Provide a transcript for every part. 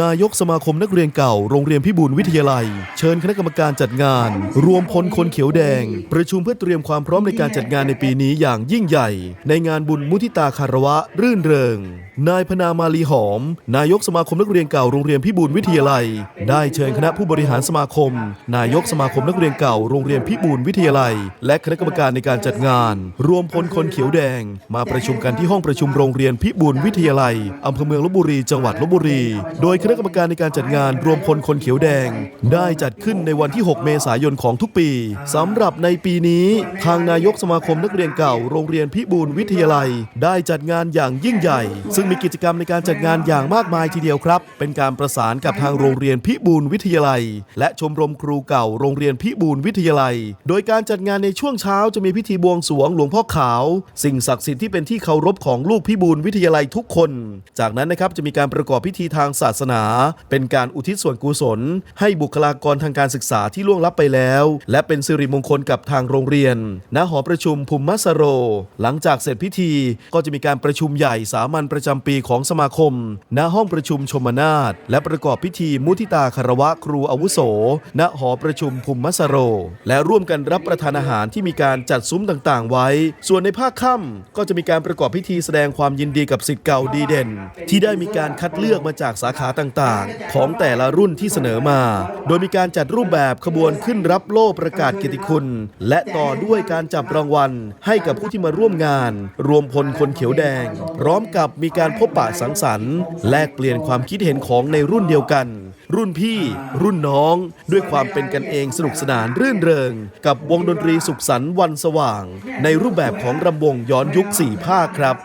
นายกสมาคมนักเรียนเก่าโรงเรียนพิบูลวิทยาลัย เชิญคณะกรรมการจัดงาน รวมพลคนเขียวแดง ประชุมเพื่อเตรียมความพร้อมในการจัดงานในปีนี้อย่างยิ่งใหญ่ ในงานบุญมุทิตาคารวะ รื่นเริง นายพนามาลีหอม นายกสมาคมนักเรียนเก่าโรงเรียนพิบูลวิทยาลัย ได้เชิญคณะผู้บริหารสมาคม นายกสมาคมนักเรียนเก่าโรงเรียนพิบูลวิทยาลัย และคณะกรรมการในการจัดงาน รวมพลคนเขียวแดง มาประชุมกันที่ห้องประชุมโรงเรียนพิบูลวิทยาลัยอำเภอเมืองลบบุรีจังหวัดลบบุรีโดยยคณะกรรมการในการจัดงานรวมพลคนเขียวแดง ได้จัดขึ้นในวันที่ 6 เมษายนของทุกปีสำหรับในปีนี้ ทางนายกสมาคมนักเรียนเก่า โรงเรียนพิบูลวิทยาลัย ได้จัดงานอย่างยิ่งใหญ่ ซึ่งมีกิจกรรมในการจัดงานอย่างมากมายทีเดียวครับ เป็นการประสานกับทางโรงเรียนพิบูลวิทยาลัย และชมรมครูเก่าโรงเรียนพิบูลวิทยาลัย โดยการจัดงานในช่วงเช้าจะมีพิธีบวงสรวงหลวงพ่อขาว สิ่งศักดิ์สิทธิ์ที่เป็นที่เคารพของลูกพิบูลวิทยาลัยทุกคน จากนั้นนะครับจะมีการประกอบพิธีทางศาสนา เป็นการอุทิศส่วนกุศล ให้บุคลากรทางการศึกษาที่ล่วงลับไปแล้ว และเป็นสิริมงคลกับทางโรงเรียน ณ หอประชุมภูมิมัสโร หลังจากเสร็จพิธีก็จะมีการประชุมใหญ่สามัญประจำปีของสมาคม ณ ห้องประชุมชมนาทและประกอบพิธีมุทิตาคารวะครูอาวุโส ณ หอประชุมภูมิมัสโร และร่วมกันรับประทานอาหารที่มีการจัดซุ้มต่างๆ ไว้ ส่วนในภาคค่ำก็จะมีการประกอบพิธีแสดงความยินดีกับสิทธิ์เก่าดีเด่น ที่ได้มีการคัดเลือกมาจากสาขาต่างๆ ของแต่ละรุ่นที่เสนอมา โดยมีการจัดรูปแบบขบวนขึ้นรับโล่ประกาศเกียรติคุณ และต่อด้วยการจับรางวัล ให้กับผู้ที่มาร่วมงาน รวมพลคนเขียวแดง พร้อมกับมีการพบปะสังสรรค์ แลกเปลี่ยนความคิดเห็นของในรุ่นเดียวกัน รุ่นพี่ รุ่นน้อง ด้วยความเป็นกันเองสนุกสนานรื่นเริง กับวงดนตรีสุขสันต์วันสว่าง ในรูปแบบของรำวงย้อนยุคสี่ภาคครับ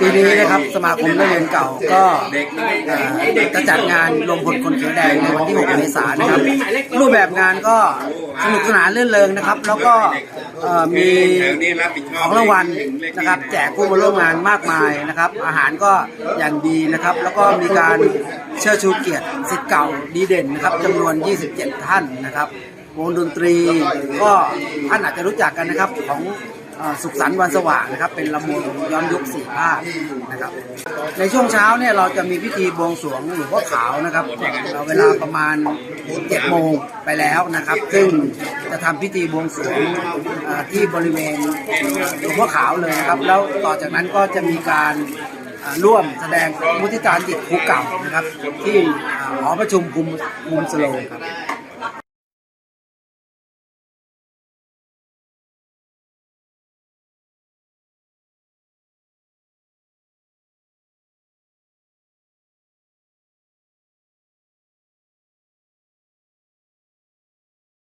ปีนี้นะครับสมาคมนักเรียนเก่าก็เอ่อจะจัดงานรวมพลคนเขียวแดงในวันที่6เมษายนนะครับ รูปแบบงานก็สนุกสนานเรื่นเริงนะครับ แล้วก็เอ่อมีของรางวัลนะครับแจกผู้มาร่วมงานมากมายนะครับ อาหารก็อย่างดีนะครับ แล้วก็มีการเชิดชูเกียรติสิทธิ์เก่าดีเด่นนะครับจำนวน 27 ท่านนะครับวงดนตรีก็ท่านอาจจะรู้จักกันนะครับของ สุขสันต์วันสว่างนะครับ เป็นลำวงย้อนยุคสี่ภาคนะครับ ในช่วงเช้าเนี่ยเราจะมีพิธีบวงสรวงหลวงพ่อขาวนะครับเอ่อเวลาประมาณ7จ็ดโมงไปแล้วนะครับ ซึ่งจะทำพิธีบวงสรวงที่บริเวณหลวงพ่อขาวเลยนะครับ แล้วต่อจากนั้นก็จะมีการร่วมแสดงมุทิตาจิตครูเก่านะครับ ที่หอประชุมภูมิภูมิสโลครับ